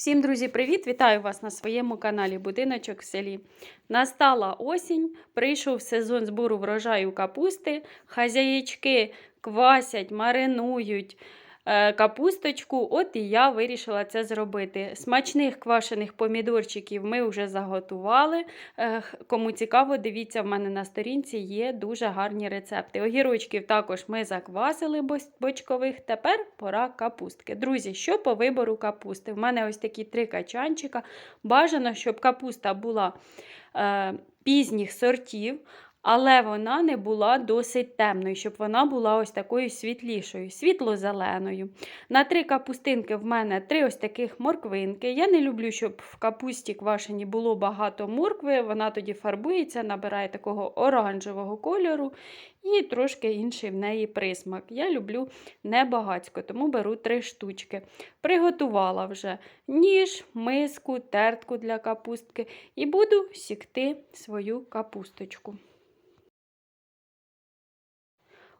Всім, друзі, привіт! Вітаю вас на своєму каналі Будиночок в селі. Настала осінь, прийшов сезон збору врожаю капусти. Хазяєчки квасять, маринують капусточку. От і я вирішила це зробити. Смачних квашених помідорчиків ми вже заготували. Е, Кому цікаво, дивіться, в мене на сторінці є дуже гарні рецепти. Огірочків також ми заквасили бочкових. Тепер пора капустки. Друзі, що по вибору капусти? В мене ось такі три качанчика. Бажано, щоб капуста була е, пізніх сортів. Але вона не була досить темною, щоб вона була ось такою світлішою, світло-зеленою. На три капустинки в мене три ось таких морквинки. Я не люблю, щоб в капусті квашені було багато моркви. Вона тоді фарбується, набирає такого оранжевого кольору і трошки інший в неї присмак. Я люблю небагацько, тому беру три штучки. Приготувала вже ніж, миску, тертку для капустки і буду сікти свою капусточку.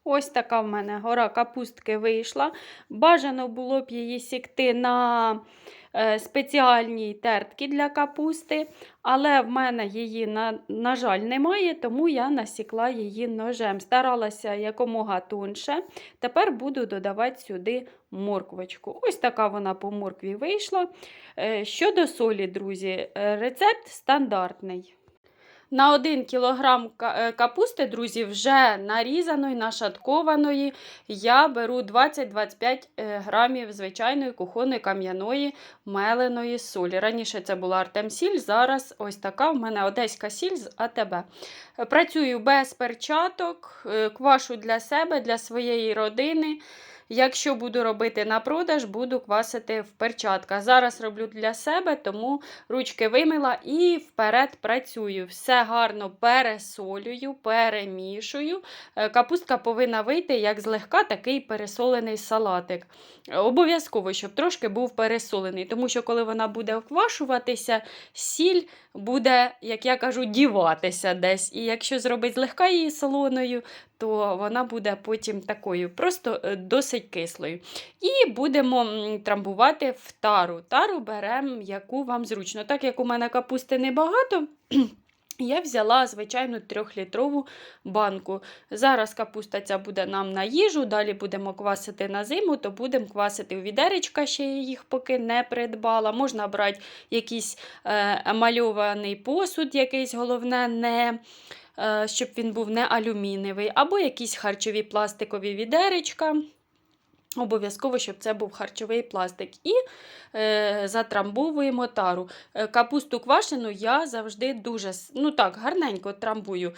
Ось така в мене гора капустки вийшла. Бажано було б її сікти на е, спеціальній тертці для капусти, але в мене її, на, на жаль, немає, тому я насікла її ножем. Старалася якомога тонше. Тепер буду додавати сюди морквочку. Ось така вона по моркві вийшла. Е, Щодо солі, друзі, рецепт стандартний. На 1 кг капусти, друзі, вже нарізаної, нашаткованої, я беру 20-25 е, грамів звичайної кухонної кам'яної меленої солі. Раніше це була Артемсіль, зараз ось така в мене одеська сіль з АТБ. Е, Працюю без перчаток, е, квашу для себе, для своєї родини. Якщо буду робити на продаж, буду квасити в перчатках. Зараз роблю для себе, тому ручки вимила і вперед працюю. Все гарно пересолюю, перемішую. Е, Капустка повинна вийти як злегка такий пересолений салатик. Обов'язково, щоб трошки був пересолений, тому що коли вона буде вквашуватися, сіль буде, як я кажу, діватися десь. І якщо зробити злегка її солоною, то вона буде потім такою, просто е, досить кислою. І будемо трамбувати в тару. Тару беремо, яку вам зручно. Так як у мене капусти небагато. Я взяла звичайну трьохлітрову банку. Зараз капуста ця буде нам на їжу, далі будемо квасити на зиму, то будемо квасити у відеречка, ще я їх поки не придбала. Можна брати якийсь е, емальований посуд, якийсь головне, не, щоб він був не алюмінієвий, або якісь харчові пластикові відеречка. Обов'язково, щоб це був харчовий пластик. І е, затрамбовуємо тару. Е, капусту квашену я завжди дуже ну так, гарненько трамбую.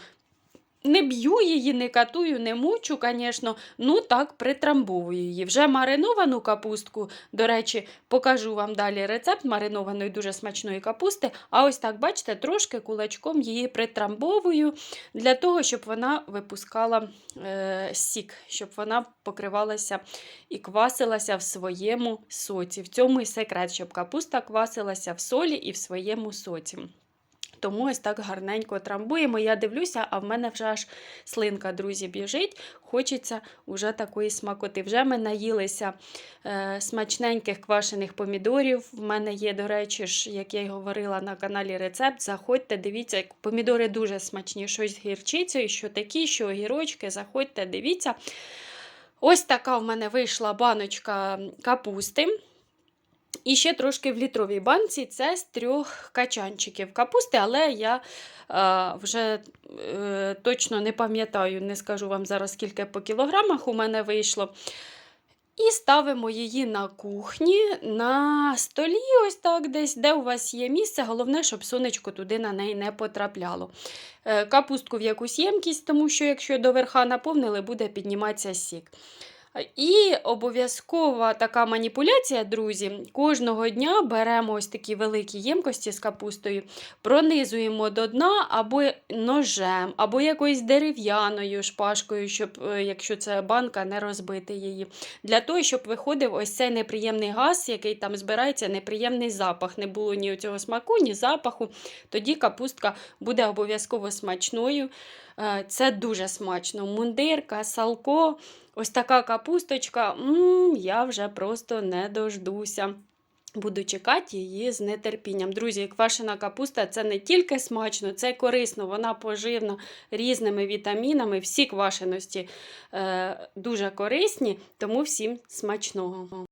Не б'ю її, не катую, не мучу, звісно, ну так притрамбовую її. Вже мариновану капустку, до речі, покажу вам далі рецепт маринованої дуже смачної капусти. А ось так, бачите, трошки кулачком її притрамбовую для того, щоб вона випускала е, сік, щоб вона покривалася і квасилася в своєму соці. В цьому і секрет, щоб капуста квасилася в солі і в своєму соці. Тому ось так гарненько трамбуємо. Я дивлюся, а в мене вже аж слинка, друзі, біжить. Хочеться уже такої смакоти. Вже ми наїлися е, смачненьких квашених помідорів. В мене є, до речі, ж, як я й говорила на каналі рецепт. Заходьте, дивіться, як помідори дуже смачні. Щось з гірчицею, що такі, що огірочки. Заходьте, дивіться. Ось така в мене вийшла баночка капусти. І ще трошки в літровій банці це з трьох качанчиків капусти, але я е, вже е, точно не пам'ятаю, не скажу вам зараз, скільки по кілограмах у мене вийшло. І ставимо її на кухні, на столі, ось так десь, де у вас є місце. Головне, щоб сонечко туди на неї не потрапляло. Е, Капустку в якусь ємкість, тому що якщо до верха наповнили, буде підніматися сік. І обов'язкова така маніпуляція, друзі. Кожного дня беремо ось такі великі ємкості з капустою, пронизуємо до дна або ножем, або якоюсь дерев'яною шпажкою, щоб, е, якщо це банка, не розбити її. Для того, щоб виходив ось цей неприємний газ, який там збирається, неприємний запах. Не було ні цього смаку, ні запаху. Тоді капустка буде обов'язково смачною. Е, Це дуже смачно. Мундирка, салко. Ось така капусточка, я вже просто не дождуся. Буду чекати її з нетерпінням. Друзі, квашена капуста це не тільки смачно, це корисно, вона поживна різними вітамінами. Всі квашеності е, дуже корисні, тому всім смачного.